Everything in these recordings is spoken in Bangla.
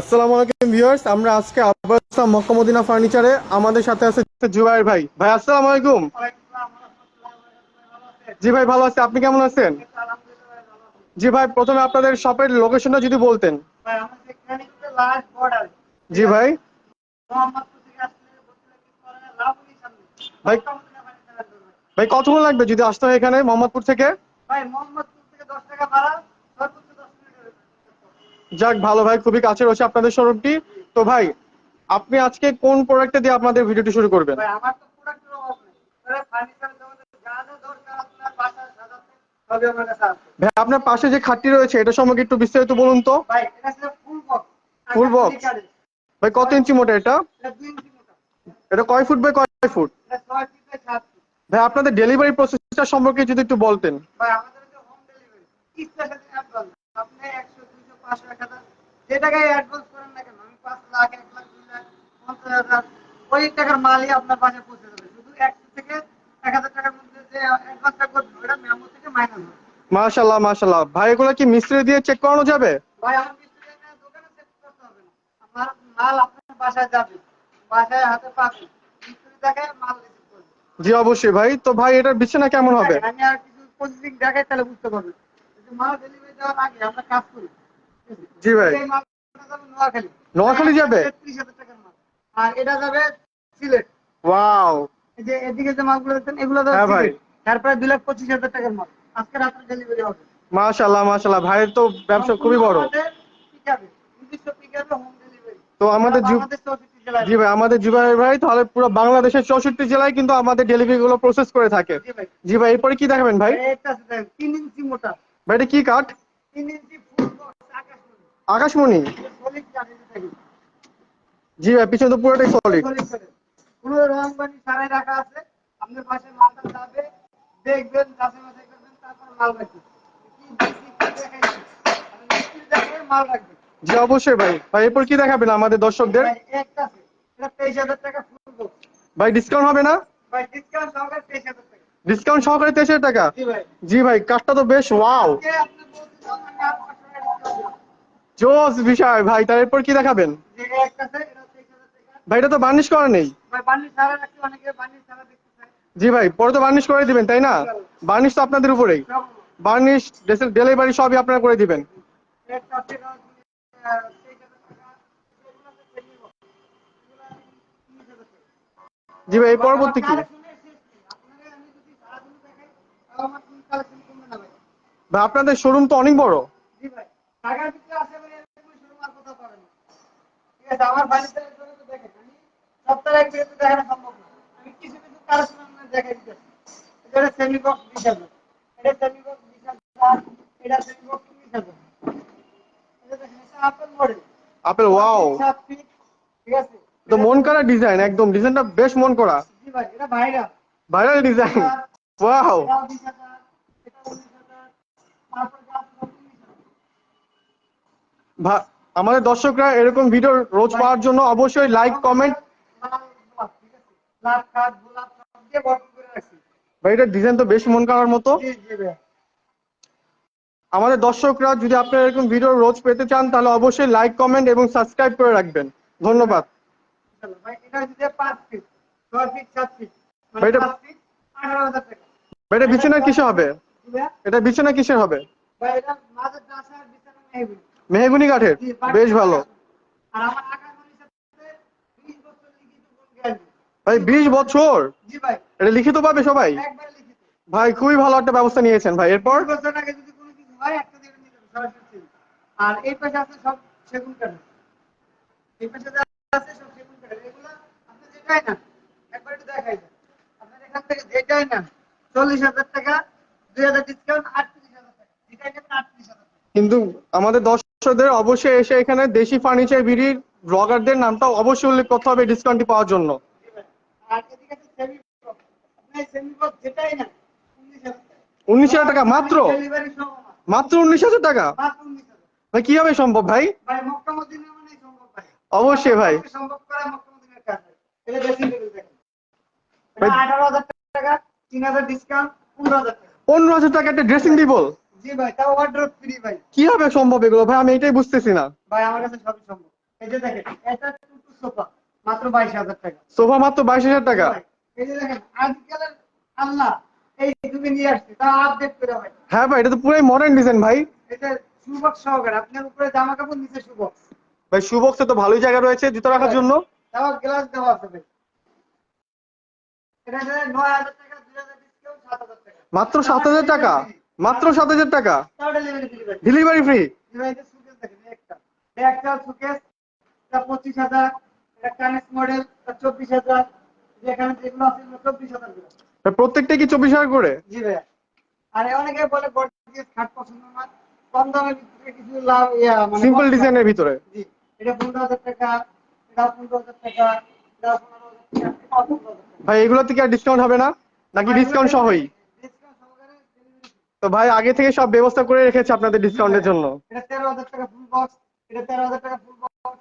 আসসালামু আলাইকুম ভিউয়ার্স, আমরা আজকে আবার মক্কা ফার্নিচারে। আমাদের সাথে আছে জুবাইর ভাই। ভাই, আসসালামু আলাইকুম। জি ভাই, ভালো আছে। আপনি কেমন আছেন? জি ভাই, প্রথমে আপনাদের শপের লোকেশনটা যদি বলতেন। জি ভাই। ভাই ভাই, কতক্ষণ লাগবে যদি আসতে হয় এখানে, মোহাম্মদপুর থেকে? যাক ভালো ভাই খুবই কাছে রয়েছে আপনাদের শোরুমটি। তো ভাই আপনি আজকে কোন প্রোডাক্টে দিয়ে আপনাদের ভিডিওটি শুরু করবেন? ভাই আপনার পাশে যে খাটটি রয়েছে এটা সম্পর্কে একটু বিস্তারিত বলুন তো। Full box? ভাই কত ইঞ্চি মোটা এটা? এটা কয় ফুট বাই কয় ফুট? ভাই আপনাদের ডেলিভারি প্রসেসটা সম্পর্কে যদি একটু বলতেন। যে টাকায় অ্যাডভান্স করেন না কেন? আমি পাঁচ লাখ এক লাখ দুই লাখ পঞ্চাশ হাজার ওই টাকার মালই আপনার বাসায় পৌঁছে যাবে। শুধু একশো থেকে এক হাজার টাকার মধ্যে যে অ্যাডভান্সটা করবেন ওটা মেমো থেকে মাইনাস হবে। মাশাল্লাহ মাশাল্লাহ ভাই এগুলো কি মিস্ত্রি দিয়ে চেক করানো যাবে? ভাই আমার মিস্ত্রি দোকানে চেক করতে হবে না। আমার মাল আপনার বাসায় যাবে। বাসায় হাতে পাবে। মিস্ত্রি দেখে মাল জি অবশ্যই ভাই। তো ভাই এটার বিছানা কেমন হবে? আমি আর কিছু প্রসেসিং দেখাই তাহলে বুঝতে পারবেন। মাল ডেলিভারি দেওয়ার আগে আমরা কাজ করি জি ভাই। যাবে নোয়াখালী। নোয়াখালী যাবে? টাকার মাল। আর এটা যাবে সিলেট। ওয়াও। এই যে এদিকে যে মালগুলো দেখছেন এগুলো যাবে হ্যাঁ ভাই। তারপরে দুই লাখ পঁচিশ হাজার টাকার মাল। আজকে রাত্রে ডেলিভারি হবে। মাশাল্লাহ মাশাল্লাহ ভাইয়ের তো ব্যবসা খুবই বড়। তো আমাদের জু- ভাই আমাদের জুবাই ভাই তাহলে পুরো বাংলাদেশের চৌষট্টি জেলায় কিন্তু আমাদের ডেলিভারি গুলো প্রসেস করে থাকে। জি ভাই। এরপরে কি দেখাবেন ভাই? তিন ইঞ্চি মোটা। ভাই এটা কি কাঠ? তিন ইঞ্চি আকাশমণি। জি ভাই পিছনে তো পুরোটাই সলিড। কোনো রং বানি ছাড়াই রাখা আছে। আপনার পাশে মালটা যাবে দেখবেন যাচাই বাছাই করবেন তারপর মাল রাখবেন। আপনি মাল রাখবেন। জি অবশ্যই ভাই। ভাই এরপর কি দেখাবেন আমাদের দর্শকদের? ভাই, ডিসকাউন্ট হবে না? ভাই ডিসকাউন্ট সহকারে তেইশ হাজার টাকা। জি ভাই। কাঠটা তো বেশ ওয়াও জোস বিষয়, ভাই, তার এরপর কি দেখাবেন? ভাই, এটা তো বার্নিশ করা নেই। জি, ভাই, পরে তো বার্নিশ করে দিবেন, তাই না? বার্নিশ তো আপনাদের উপরেই। বার্নিশ ডেলিভারি সবই আপনারা করে দিবেন। জি, ভাই পরবর্তী কি? ভাই, আপনাদের শোরুম তো অনেক বড়। জি ভাই ঢাকার ভিতরে আছে ভাই এরকম শুরু আর কথা পারে না ঠিক আছে আমার বাড়িতে জন্য তো দেখেন আমি সপ্তাহে এক দিকে দেখানো সম্ভব না। আমি কিছু কিছু কালেকশন আপনার দেখাই দিতেছি এটা সেমি বক্স বিশ হাজার এটা সেমি বক্স বিশ হাজার এটা সেমি বক্স তিরিশ হাজার এটা দেখেন এটা আপেল মডেল আপেল ওয়াও ঠিক আছে? তো মন করা ডিজাইন একদম। ডিজাইনটা বেশ মন করা। জি ভাই এটা ভাইরাল ভাইরাল ডিজাইন ওয়াও এটা তারপর যা আছে সব তিরিশ হাজার আমাদের দর্শকরা এরকম ভিডিও রোজ পাওয়ার জন্য অবশ্যই লাইক কমেন্ট ভাই, এটা ডিজাইন তো বেশ মন করার মতো। আমাদের দর্শকরা যদি আপনারা এরকম ভিডিও রোজ পেতে চান, তাহলে অবশ্যই লাইক কমেন্ট এবং সাবস্ক্রাইব করে রাখবেন। ধন্যবাদ। এটা- বিছানা কিসে হবে? এটা বিছানা কিসের হবে? মেহগুনি কাঠের বেশ ভালো। ভাই বিশ বছর? এটা লিখিত পাবে সবাই? ভাই খুবই ভালো একটা ব্যবস্থা নিয়েছেন ভাই। এরপর? পর বছর আগে যদি কোনো কিছু একটা দিয়ে নিতে হবে, সরাসরি চেঞ্জ। আর এই পাশে আছে সব সেগুন কাঠের। এই পাশে আছে সব সেগুন কাঠের। এগুলো আপনি যেটাই না একবার একটু দেখাই আপনার এখান থেকে যেটাই না চল্লিশ হাজার টাকা দুই হাজার ডিসকাউন্ট আটত্রিশ হাজার টাকা। যেটাই নেবেন আটত্রিশ হাজার কিন্তু আমাদের দর্শকদের অবশ্যই এসে এখানে দেশি ফার্নিচার বিড়ির ব্লগারদের নামটা অবশ্যই উল্লেখ করতে হবে ডিসকাউন্টটি পাওয়ার জন্য। উনিশ হাজার টাকা মাত্র। মাত্র উনিশ হাজার টাকা? ভাই কীভাবে সম্ভব ভাই? অবশ্যই ভাই। পনেরো হাজার টাকা। একটা ড্রেসিং টেবিল জি ভাই তাও ওয়ার্ড্রোপ ফ্রি ভাই। কীভাবে সম্ভব এগুলো? ভাই আমি এটাই বুঝতেছি না। ভাই আমার কাছে সবই সম্ভব। এই যে দেখেন এটা টুটু সোফা মাত্র বাইশ হাজার টাকা। সোফা মাত্র বাইশ হাজার টাকা? এই যে দেখেন আজকালের আল্লাহ এই নিয়ে আসছে তা আপডেট করে ভাই। হ্যাঁ ভাই এটা তো পুরাই মডার্ন ডিজাইন ভাই। এটা সুবক্স সহকারে আপনার উপরে জামা কাপড় নিচে সুবক্স ভাই শুবক্সে তো ভালোই জায়গা রয়েছে জুতো রাখার জন্য। তাও গ্লাস দেওয়া আছে ভাই। এটা যে নয় হাজার টাকা দুই হাজার ডিসকাউন্ট সাত হাজার টাকা। মাত্র সাত হাজার টাকা? মাত্র সাত হাজার টাকা ডেলিভারি ফ্রি একটা। সুকেস পঁচিশ হাজার কানেক্ট মডেল চব্বিশ হাজার। যেখানে যেগুলো আছে চব্বিশ হাজার প্রত্যেকটা কি চব্বিশ হাজার করে? জি ভাইয়া। আর অনেকে বলে গর্জিয়াস খাট পছন্দ না। কম দামের ভিতরে কিছু লাভ ইয়া মানে সিম্পল ডিজাইনের ভিতরে? জি। এটা টাকা এটা এটা ভাই এগুলো থেকে আর ডিসকাউন্ট হবে না? নাকি ডিসকাউন্ট সহই ডিসকাউন্ট সহকারে delivery free। তো ভাই আগে থেকে সব ব্যবস্থা করে রেখেছে আপনাদের ডিসকাউন্টের জন্য। এটা টাকা ফুল বক্স এটা তেরো হাজার টাকা ফুল বক্স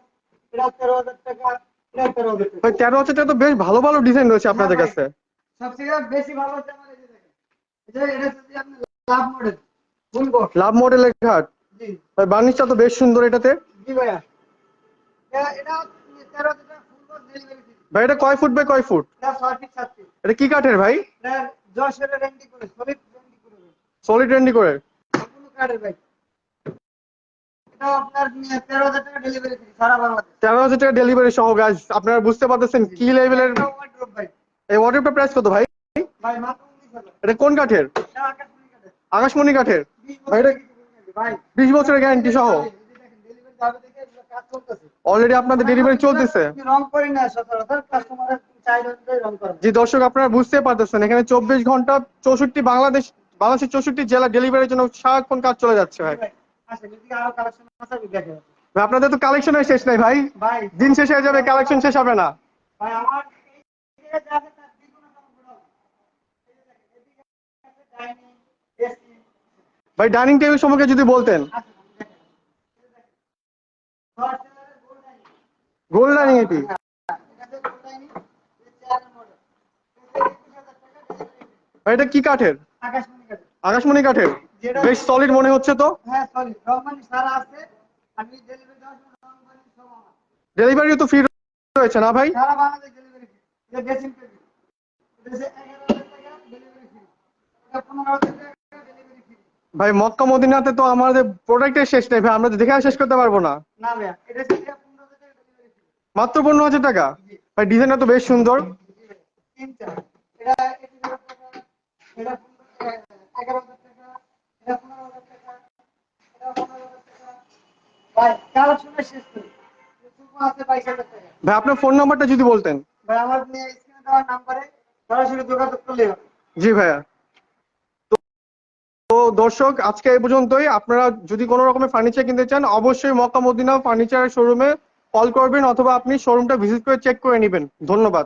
এটা তেরো হাজার টাকা এটা তেরো হাজার টাকা। ভাই তেরো হাজার টাকা তো বেশ ভালো ভালো ডিজাইন রয়েছে আপনাদের কাছে। সবথেকে বেশি ভালো হচ্ছে আমার এই যে এটা এটা আপনি লাভ মডেল ফুল বক্স লাভ মডেলের ঘাট? জি। ভাই বার্নিশটা তো বেশ সুন্দর এটাতে। জি ভাইয়া। এটা এটা তেরো হাজার টাকা ফুল বক্স ডেলিভারি ভাই এটা কয় ফুট বাই কয় ফুট? এটা ছয় ফিট সাত ফিট এটা কি কাঠের ভাই? এটা যশোরের রেন্ডি করে সলিড ভাই। সলিড রেন্ডি করে। তেরো হাজার টাকা ডেলিভারি সহ গাছ আপনারা বুঝতে পারতেছেন কি লেভেলের এই প্রাইস কত ভাই? এটা কোন কাঠের? আকাশমণি কাঠের। বিশ বছরের গ্যারান্টি সহ। অলরেডি আপনাদের ডেলিভারি চলতেছে। জি দর্শক আপনারা বুঝতে পারতেছেন এখানে চব্বিশ ঘণ্টা চৌষট্টি বাংলাদেশ বাংলাদেশের চৌষট্টি জেলা ডেলিভারির জন্য সারাক্ষণ কাজ চলে যাচ্ছে ভাই। কালেকশন আপনাদের তো কালেকশনের শেষ নাই ভাই। দিন শেষ হয়ে যাবে কালেকশন শেষ হবে না। ভাই ডাইনিং টেবিল সম্পর্কে যদি বলতেন। গোল ডাইনিং এটি? এটা গোল ডাইনিং এই চেয়ারের মডেল এটা 21000 টাকা ডেলিভারি ভাই এটা কি কাঠের? আকাশমণি কাঠের? বেশ সলিড মনে হচ্ছে তো? হ্যাঁ সরি রংমানি সারা আছে আমি ডেলিভারি দেওয়ার জন্য রংমানি সব আমার ডেলিভারিও তো ফ্রি রয়েছে না ভাই? সারা বাংলাদেশ ডেলিভারি ফ্রি এটা ড্রেসিং টেবিল ভাই মক্কা মদিনাতে তো আমাদের প্রোডাক্টের শেষ নেই ভাই আমরা দেখে শেষ করতে পারব না। মাত্র পনেরো হাজার টাকা? ভাই ডিজাইনটা তো বেশ সুন্দর। এটা এগারো হাজার টাকা এটা পনেরো হাজার টাকা এটা পনেরো হাজার টাকা ভাই কালেকশনের শেষ করি আপনার ফোন নাম্বারটা যদি বলতেন। ভাই আমার স্ক্রিনে দেওয়া নাম্বারে সরাসরি যোগাযোগ করলেই জি ভাইয়া। তো- তো দর্শক আজকে এই পর্যন্তই। আপনারা যদি কোনো রকমের ফার্নিচার কিনতে চান অবশ্যই মক্কা মদিনা ফার্নিচার শোরুমে কল করবেন অথবা আপনি শোরুমটা ভিজিট করে চেক করে নেবেন। ধন্যবাদ।